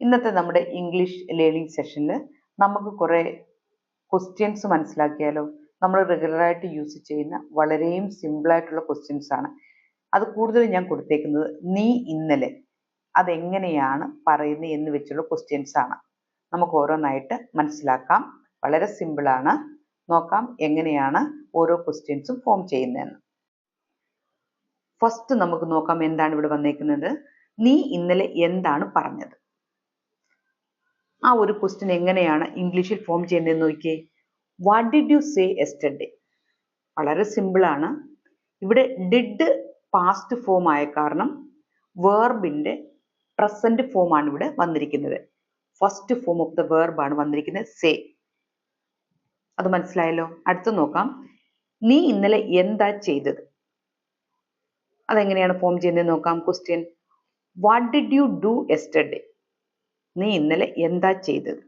ഇന്നത്തെ നമ്മുടെ English learning സെഷനിൽ നമുക്ക് കുറേ ക്വസ്റ്റ്യൻസ് മനസ്സിലാക്കിയാലോ? നമ്മൾ റെഗുലറായിട്ട് യൂസ് ചെയ്യുന്ന വളരെയും സിമ്പിളായിട്ടുള്ള ക്വസ്റ്റ്യൻസ് ആണ്. അത് കൂടുതലും ഞാൻ കൊടുത്തേക്കുന്നത് നീ ഇന്നലെ അതെങ്ങനെയാണ് പറയുന്നത് എന്ന് വെച്ചുള്ള ക്വസ്റ്റ്യൻസ് ആണ്. നമുക്ക് ഓരോന്നായിട്ട് മനസ്സിലാക്കാം. വളരെ സിമ്പിളാണ് നോക്കാം എങ്ങനെയാണ് ഓരോ ക്വസ്റ്റ്യൻസും ഫോം ചെയ്യുന്നതെന്ന്. ഫസ്റ്റ് നമുക്ക് നോക്കാം എന്താണ് ഇവിടെ വന്നേക്കുന്നത്. നീ ഇന്നലെ എന്താണ് പറഞ്ഞത്? ആ ഒരു ക്വസ്റ്റ്യൻ എങ്ങനെയാണ് ഇംഗ്ലീഷിൽ ഫോം ചെയ്യുന്നതെന്ന് നോക്കിയേ. What did you say yesterday വളരെ സിമ്പിളാണ് ഇവിടെ ഡിഡ് പാസ്റ്റ് ഫോം ആയ കാരണം വേർബിന്റെ പ്രസന്റ് ഫോം ആണ് ഇവിടെ വന്നിരിക്കുന്നത്. ഫസ്റ്റ് ഫോം ഓഫ് ദ വേർബാണ് വന്നിരിക്കുന്നത് സേ അത് മനസ്സിലായല്ലോ? അടുത്ത് നോക്കാം. നീ ഇന്നലെ എന്താ ചെയ്തത്? അതെങ്ങനെയാണ് ഫോം ചെയ്യുന്നത് നോക്കാം question what did you do yesterday നീ ഇന്നലെ എന്താ ചെയ്തത്?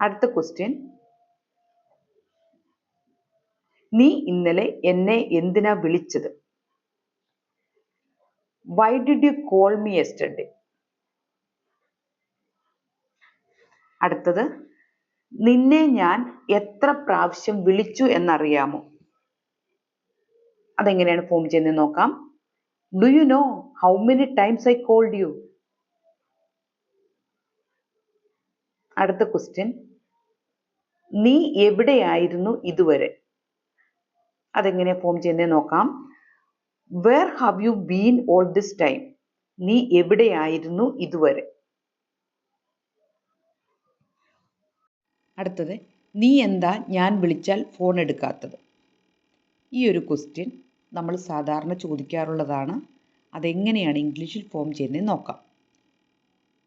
അടുത്ത ക്വസ്റ്റ്യൻ നീ ഇന്നലെ എന്നെ എന്തിനാ വിളിച്ചത്? Why did you call me yesterday അടുത്തത് നിന്നെ ഞാൻ എത്ര പ്രാവശ്യം വിളിച്ചു എന്നറിയാമോ? അതെങ്ങനെയാണ് ഫോം ചെയ്യുന്നത് നോക്കാം. Do you know how many times I called you അടുത്ത ക്വസ്റ്റ്യൻ നീ എവിടെയായിരുന്നു ഇതുവരെ? അതെങ്ങനെ ഫോം ചെയ്യുന്നത് നോക്കാം. Where have you been all this time നീ എവിടെയായിരുന്നു ഇതുവരെ? അടുത്തത് നീ എന്താ ഞാൻ വിളിച്ചാൽ ഫോൺ എടുക്കാത്തത്? ഈ ഒരു ക്വസ്റ്റ്യൻ നമ്മൾ സാധാരണ ചോദിക്കാറുള്ളതാണ്. അതെങ്ങനെയാണ് ഇംഗ്ലീഷിൽ ഫോം ചെയ്യുന്നത് നോക്കാം.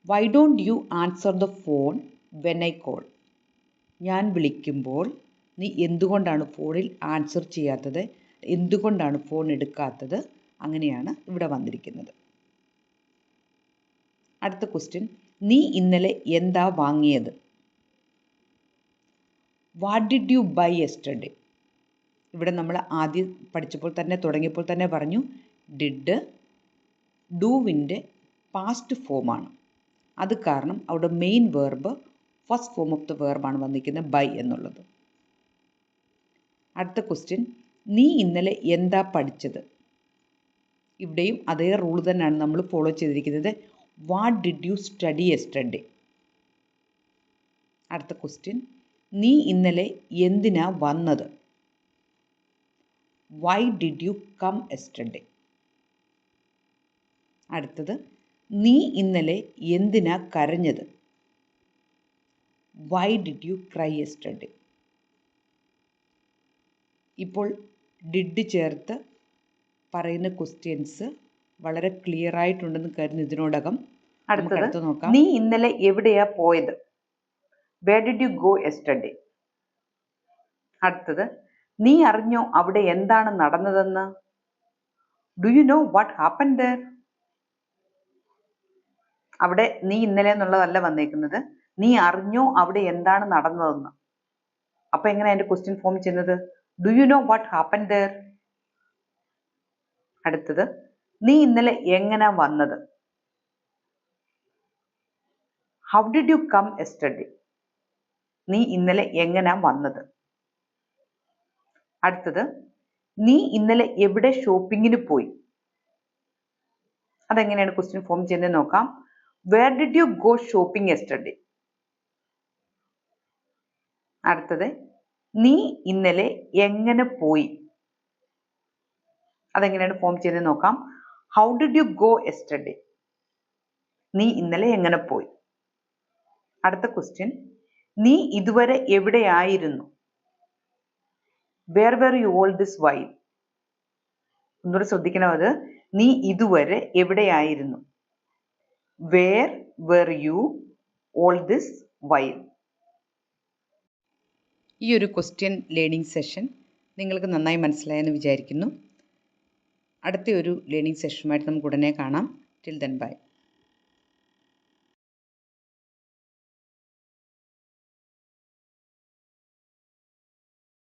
Why don't you answer the phone when I call ഞാൻ വിളിക്കുമ്പോൾ നീ എന്തുകൊണ്ടാണ് ഫോണിൽ ആൻസർ ചെയ്യാത്തത്? എന്തുകൊണ്ടാണ് ഫോൺ എടുക്കാത്തത്? അങ്ങനെയാണ് ഇവിടെ വന്നിരിക്കുന്നത്. അടുത്ത ക്വസ്റ്റ്യൻ നീ ഇന്നലെ എന്താ വാങ്ങിയത്? What did you buy yesterday ഇവിടെ നമ്മൾ ആദ്യം പഠിച്ചപ്പോൾ തന്നെ തുടങ്ങിയപ്പോൾ തന്നെ പറഞ്ഞു ഡിഡ് ഡൂവിന്റെ പാസ്റ്റ് ഫോമാണ് അത് കാരണം അവിടെ main verb first form of the വേർബാണ് വന്നിരിക്കുന്നത് ബൈ എന്നുള്ളത്. അടുത്ത ക്വസ്റ്റ്യൻ നീ ഇന്നലെ എന്താ പഠിച്ചത്? ഇവിടെയും അതേ റൂൾ തന്നെയാണ് നമ്മൾ ഫോളോ ചെയ്തിരിക്കുന്നത്. What did you study yesterday അടുത്ത ക്വസ്റ്റ്യൻ നീ ഇന്നലെ എന്തിനാ വന്നത്? Why did you come yesterday അടുത്തത് നീ ഇന്നലെ എന്തിനാ കരഞ്ഞത്? Why did you cry yesterday ഇപ്പോൾ ഡിഡ് ചേർത്ത് പറയുന്ന ക്വസ്റ്റ്യൻസ് വളരെ ക്ലിയർ ആയിട്ടുണ്ടെന്ന് കരുതുന്നു ഇതിനോടകം. അടുത്തത് നോക്കാം. നീ ഇന്നലെ എവിടെയാ പോയത്? Where did you go yesterday അടുത്തത് നീ അറിഞ്ഞോ അവിടെ എന്താണ് നടന്നതെന്ന്? Do you know what happen there അവിടെ നീ ഇന്നലെ എന്നുള്ളതല്ല വന്നേക്കുന്നത്. നീ അറിഞ്ഞോ അവിടെ എന്താണ് നടന്നതെന്ന്? അപ്പൊ എങ്ങനെ അതിന്റെ ക്വസ്റ്റ്യൻ ഫോം ചെയ്യുന്നത്? Do you know what happen there അടുത്തത് നീ ഇന്നലെ എങ്ങനെ വന്നത്? How did you come yesterday നീ ഇന്നലെ എങ്ങനെ വന്നത്? അടുത്തത് നീ ഇന്നലെ എവിടെ ഷോപ്പിങ്ങിന് പോയി? അതെങ്ങനെയാണ് ക്വസ്റ്റ്യൻ ഫോം ചെയ്യുന്നത് നോക്കാം. Where did you go shopping yesterday അടുത്തത് നീ ഇന്നലെ എങ്ങനെ പോയി? അതെങ്ങനെയാണ് ഫോം ചെയ്ത് നോക്കാം. How did you go yesterday നീ ഇന്നലെ എങ്ങനെ പോയി? അടുത്ത ക്വസ്റ്റ്യൻ നീ ഇതുവരെ എവിടെയായിരുന്നു? Where were you all this why ഒന്നുകൂടെ ശ്രദ്ധിക്കണം അത്. നീ ഇതുവരെ എവിടെയായിരുന്നു? Where were you all this while ഈ ഒരു ക്വസ്റ്റ്യൻ ലേണിംഗ് സെഷൻ നിങ്ങൾക്ക് നന്നായി മനസ്സിലായെന്ന് വിചാരിക്കുന്നു. അടുത്ത ഒരു ലേണിംഗ് സെഷനുമായിട്ട് നമുക്ക് ഉടനെ കാണാം. Till then bye